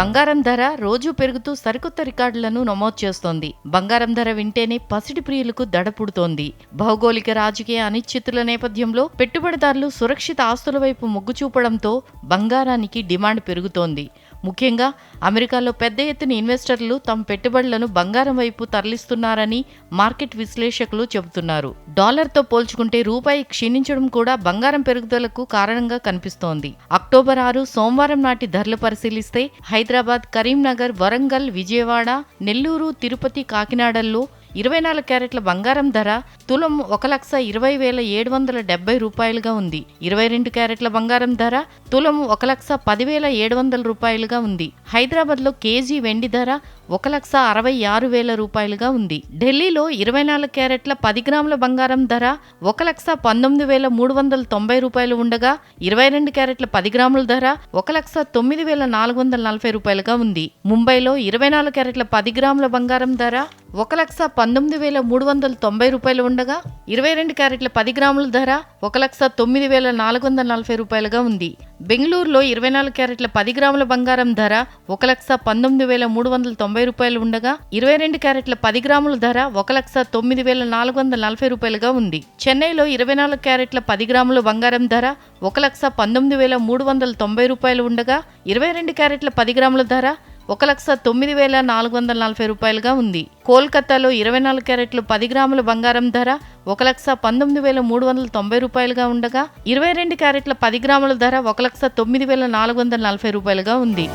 బంగారం ధర రోజు పెరుగుతూ సరికొత్త రికార్డులను నమోదు చేస్తోంది. బంగారం ధర వింటేనే పసిడి ప్రియులకు దడ పుడుతోంది భౌగోళిక రాజకీయ అనిశ్చితుల నేపథ్యంలో పెట్టుబడిదారులు సురక్షిత ఆస్తుల వైపు మొగ్గు చూపడంతో బంగారానికి డిమాండ్ పెరుగుతోంది. ముఖ్యంగా అమెరికాలో పెద్ద ఎత్తున ఇన్వెస్టర్లు తమ పెట్టుబడులను బంగారం వైపు తరలిస్తున్నారని మార్కెట్ విశ్లేషకులు చెబుతున్నారు. డాలర్తో పోల్చుకుంటే రూపాయి క్షీణించడం కూడా బంగారం పెరుగుదలకు కారణంగా కనిపిస్తోంది. అక్టోబర్ ఆరు సోమవారం నాటి ధరలు పరిశీలిస్తే హైదరాబాద్ కరీంనగర్ వరంగల్ విజయవాడ నెల్లూరు తిరుపతి కాకినాడల్లో ఇరవై నాలుగు క్యారెట్ల బంగారం ధర తులం ఒక లక్ష ఇరవై వేల ఏడు వందల డెబ్బై రూపాయలుగా ఉంది. ఇరవై రెండు క్యారెట్ల బంగారం ధర తులం ఒక లక్ష పదివేల ఏడు వందల రూపాయలుగా ఉంది. హైదరాబాద్లో కేజీ వెండి ధర ఒక లక్ష అరవై ఆరు వేల రూపాయలుగా ఉంది. ఢిల్లీలో ఇరవై నాలుగు క్యారెట్ల పది గ్రాముల బంగారం ధర ఒక లక్ష పంతొమ్మిది వేల మూడు వందల తొంభై రూపాయలు ఉండగా ఇరవై రెండు క్యారెట్ల పది గ్రాముల ధర ఒక లక్ష తొమ్మిది వేల నాలుగు వందల నలభై రూపాయలుగా ఉంది. ముంబైలో ఇరవై నాలుగు క్యారెట్ల పది గ్రాముల బంగారం ధర ఒక లక్ష పంతొమ్మిది వేల మూడు వందల తొంభై రూపాయలు ఉండగా ఇరవై రెండు క్యారెట్ల పది గ్రాముల ధర ఒక లక్ష తొమ్మిది వేల నాలుగు వందల నలభై రూపాయలుగా ఉంది. బెంగళూరులో ఇరవై నాలుగు క్యారెట్ల పది గ్రాముల బంగారం ధర ఒక లక్ష పంతొమ్మిది వేల మూడు వందల తొంభై రూపాయలు ఉండగా ఇరవై రెండు క్యారెట్ల పది గ్రాముల ధర ఒక లక్ష తొమ్మిది వేల నాలుగు వందల నలభై రూపాయలుగా ఉంది. చెన్నైలో ఇరవై నాలుగు క్యారెట్ల పది గ్రాముల బంగారం ధర ఒక లక్ష పంతొమ్మిది వేల మూడు వందల తొంభై రూపాయలు ఉండగా ఇరవై రెండు క్యారెట్ల పది గ్రాముల ధర ఒక లక్ష తొమ్మిది వేల నాలుగు వందల నలభై రూపాయలుగా ఉంది. కోల్కతాలో ఇరవై నాలుగు క్యారెట్లు పది గ్రాముల బంగారం ధర ఒక లక్ష పంతొమ్మిది వేల మూడు వందల తొంభై రూపాయలుగా ఉండగా ఇరవై రెండు క్యారెట్ల పది గ్రాముల ధర ఒక లక్ష తొమ్మిది వేల నాలుగు వందల నలభై రూపాయలుగా ఉంది.